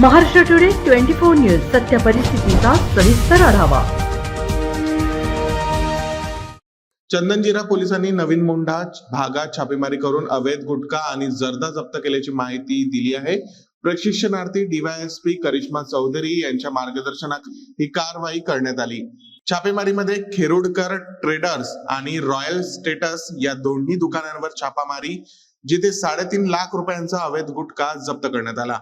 Maharashtra today twenty four news सत्य परिस्थितीचा सविस्तर आढावा. चंदनजिरा पोलिसांनी नवीन मोंढा भागात छापेमारी करून अवैध गुटखा आणि जर्दा जप्त केल्याची माहिती दिली आहे. प्रशिक्षणार्थी डीवायएसपी करिश्मा चौधरी यांच्या मार्गदर्शनात ही कारवाई करण्यात आली. छापेमारीमध्ये खेरुडकर ट्रेडर्स आणि रॉयल स्टेटस या दोन्ही दुकानांवर छापामारी जिथे साडेतीन लाख रुपयांचा अवैध गुटखा जप्त करण्यात आला.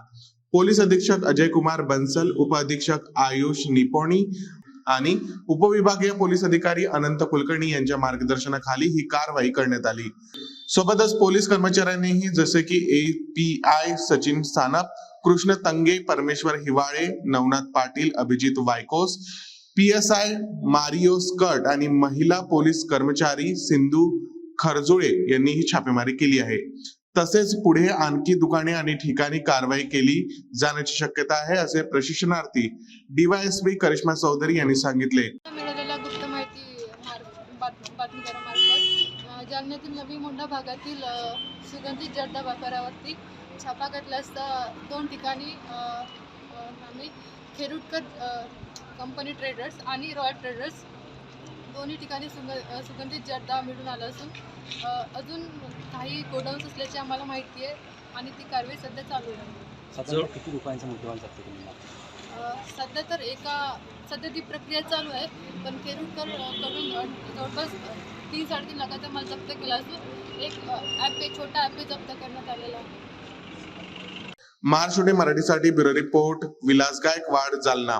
पोलीस अधीक्षक अजय कुमार बन्सल उपअधीक्षक आयुष निपोणी आणि उपविभागीय पोलीस अधिकारी अनंत कुलकर्णी यांच्या मार्गदर्शनाखाली ही कारवाई करण्यात आली. सोबतच पोलीस कर्मचाऱ्यांनीही जसे की A P I Sachin Sanap Krishna Tange Parmeshwar Hiwale Navnath Patil Abhijit Vaykos P S I Mario स्कर्ट आणि महिला पोलीस कर्मचारी सिंधू खरजुळे यांनी ही छापेमारी केली आहे. तसेच पुढे आणखी दुकाने आणि ठिकाणी कारवाई केली जाण्याची शक्यता आहे असे प्रशिक्षणार्थी डीवायएसपी करिश्मा चौधरी यांनी सांगितले. मिळालेल्या गुप्त माहिती बातमीदारामार्फत जालन्यातील नवी मोंढा भागातील सुगंधित जर्दा व्यापारावरती छापा घातला असता दोन ठिकाणी आम्ही खेरुटकर कंपनी ट्रेडर्स आणि रॉयल ट्रेडर्स दोन्ही ठिकाणी सुग सुगंधित जर्दा मिळून आला असून अजून काही गोडाऊन्स असल्याची आम्हाला माहिती आहे आणि ती कारवाई सध्या चालू आहे. साधारण किती रुपयांचा मुद्देमाल जप्त केलेला अ, सध्या तर एका सध्या ती प्रक्रिया चालू आहे पण कडून अ, जवळपास तीन साडेतीन लाखाचा माल जप्त केला असून एक ॲप एक छोटा ॲप जप्त करण्यात आलेला आहे. महाराष्ट्र मराठीसाठी ब्युरो रिपोर्ट विलास गायकवाड जालना.